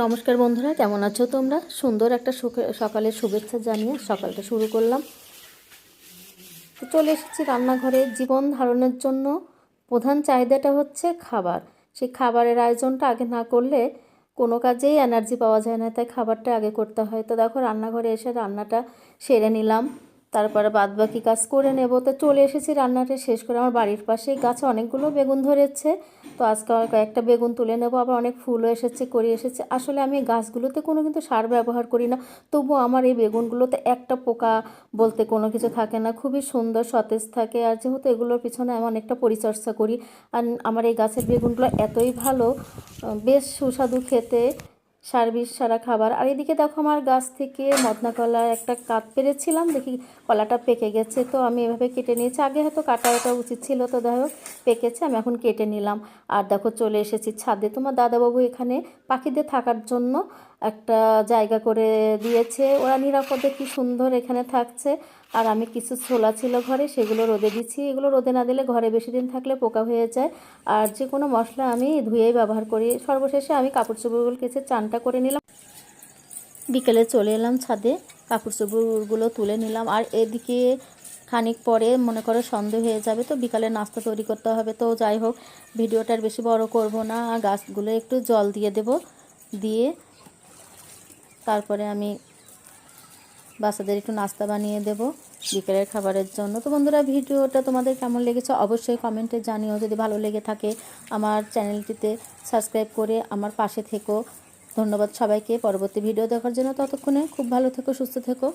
নমস্কার বন্ধুরা, কেমন আছো তোমরা? সুন্দর একটা সকালের শুভেচ্ছা জানিয়ে সকালটা শুরু করলাম। তো চলে এসেছি রান্নাঘরে। জীবন ধারণের জন্য প্রধান চাহিদাটা হচ্ছে খাবার। সেই খাবারের আয়োজনটা আগে না করলে কোনো কাজেই এনার্জি পাওয়া যায় না, তাই খাবারটা আগে করতে হয়। তো দেখো, রান্নাঘরে এসে রান্নাটা সেরে নিলাম। তারপরে বাদবাকি কাজ করে নেব। তো চলে এসেছি রান্নাটা শেষ করে। আমার বাড়ির পাশেই গাছে অনেকগুলো বেগুন ধরেছে। তো আজকে আমার কয়েকটা বেগুন তুলে নেব। আবার অনেক ফুলও এসেছে, করে এসেছে। আসলে আমি গাছগুলোতে কোনো কিন্তু সার ব্যবহার করি না। তবুও আমার এই বেগুনগুলোতে একটা পোকা বলতে কোনো কিছু থাকে না। খুবই সুন্দর, সতেজ থাকে। আর যেহেতু এগুলোর পিছনে আমি অনেকটা পরিচর্যা করি। আর আমার এই গাছের বেগুনগুলো এতই ভালো বেশ সুস্বাদু খেতে। সার বিষ সারা খাবার। আর এদিকে দেখো আমার গাছ থেকে মদনা কলা একটা কাপ পেরেছিলাম। দেখি কলাটা পেকে গেছে তো আমি এভাবে কেটে নিয়েছি। আগে হয়তো কাটা ওটা উচিত ছিল তো দেখো পেকেছে, আমি এখন কেটে নিলাম। আর দেখো চলে এসেছি ছাদে। তোমার দাদাবাবু এখানে পাখিদের থাকার জন্য একটা জায়গা করে দিয়েছে। ওরা নিরাপদে কি সুন্দর এখানে থাকছে। আর আমি কিছু ছোলা ছিল ঘরে, সেগুলো রোদে দিচ্ছি। এগুলো রোদে না দিলে ঘরে বেশি দিন থাকলে পোকা হয়ে যায়। আর যে কোনো মশলা আমি ধুয়েই ব্যবহার করি। সর্বশেষে আমি কাপড় চোপড়গুলো কেচে চানটা করে নিলাম। বিকেলে চলে এলাম ছাদে কাপড় চোপড়গুলো তুলে নিলাম। আর এদিকে খানিক পরে মনে করো সন্ধে হয়ে যাবে, তো বিকালে নাস্তা তৈরি করতে হবে। তো যাই হোক ভিডিওটার বেশি বড় করব না। গাছগুলো একটু জল দিয়ে দেব, দিয়ে তারপরে আমি বাচ্চাদের একটু নাস্তা বানিয়ে দেব বিকেলের খাবারের জন্য। তো বন্ধুরা, ভিডিওটা তোমাদের কেমন লেগেছে অবশ্যই কমেন্টে জানিও। যদি ভালো লেগে থাকে, আমার চ্যানেলটিতে সাবস্ক্রাইব করে আমার পাশে থেকো। ধন্যবাদ সবাইকে। পরবর্তী ভিডিও দেখার জন্য ততক্ষণে খুব ভালো থেকো সুস্থ থেকো।